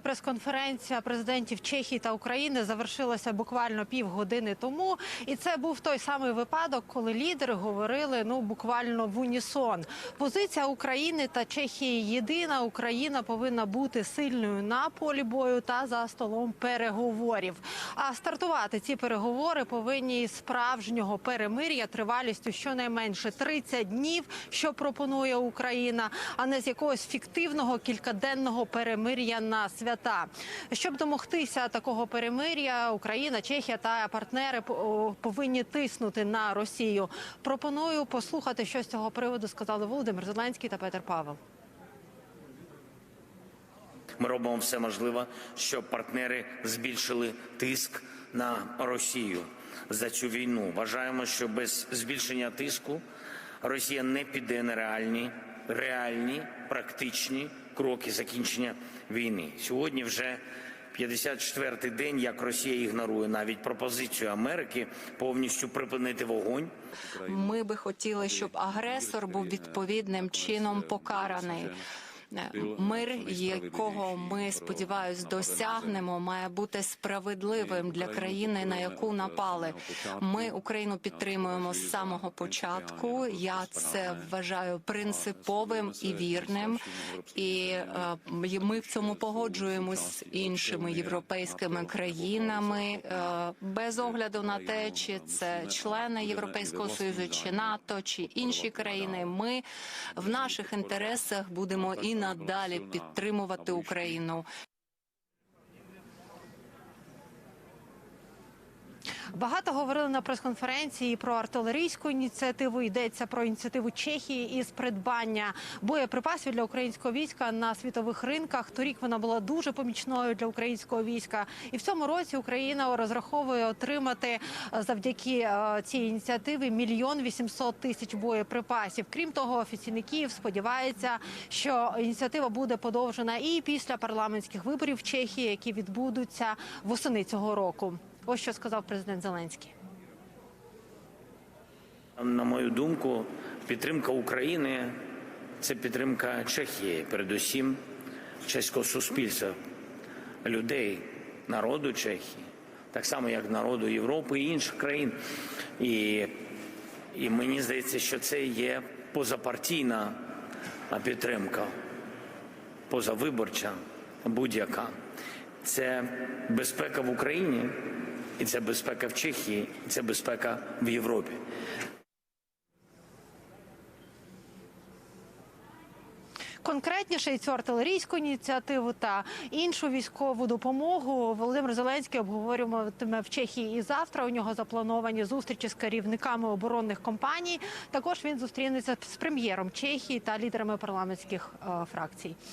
Прес-конференція президентів Чехії та України завершилася буквально півгодини тому, і це був той самий випадок, коли лідери говорили ну буквально в унісон. Позиція України та Чехії єдина. Україна повинна бути сильною на полі бою та за столом переговорів. А стартувати ці переговори повинні із справжнього перемир'я тривалістю щонайменше 30 днів, що пропонує Україна, а не з якогось фіктивного кількаденного перемир'я на свята. Щоб домогтися такого перемир'я, Україна, Чехія та партнери по- повинні тиснути на Росію. Пропоную послухати, що з цього приводу сказали Володимир Зеленський та Петер Павел. Ми робимо все можливе, щоб партнери збільшили тиск на Росію за цю війну. Вважаємо, що без збільшення тиску Росія не піде на реальні, реальні практичні кроки закінчення війни. Сьогодні вже 54-й день, як Росія ігнорує навіть пропозицію Америки повністю припинити вогонь Ми би хотіли, щоб агресор був відповідним чином покараний. Мир, якого ми сподіваюсь, досягнемо, має бути справедливим для країни, на яку напали. Ми Україну підтримуємо з самого початку. Я це вважаю принциповим і вірним. І е, ми в цьому погоджуємось з іншими європейськими країнами. е, без огляду на те, чи це члени Європейського союзу, чи НАТО, чи інші країни. Ми в наших інтересах будемо і надалі підтримувати Україну. Багато говорили на прес-конференції про артилерійську ініціативу. Йдеться про ініціативу Чехії із придбання боєприпасів для українського війська на світових ринках. Торік вона була дуже помічною для українського війська, і в цьому році Україна розраховує отримати е, завдяки е, цій ініціативі мільйон вісімсот тисяч боєприпасів. Крім того, офіційний Київ сподівається, що ініціатива буде подовжена і після парламентських виборів в Чехії, які відбудуться восени цього року. Ось що сказав президент Зеленський. На мою думку, підтримка України це підтримка Чехії, передусім чеського суспільства, людей, народу Чехії, так само як народу Європи і інших країн. І, і мені здається, що це є позапартійна підтримка, позавиборча будь-яка. Це безпека в Україні, і це безпека в Чехії, і це безпека в Європі. Конкретніше і цю артилерійську ініціативу та іншу військову допомогу Володимир Зеленський обговорюватиме в Чехії і завтра. У нього заплановані зустрічі з керівниками оборонних компаній. Також він зустрінеться з прем'єром Чехії та лідерами парламентських е, фракцій.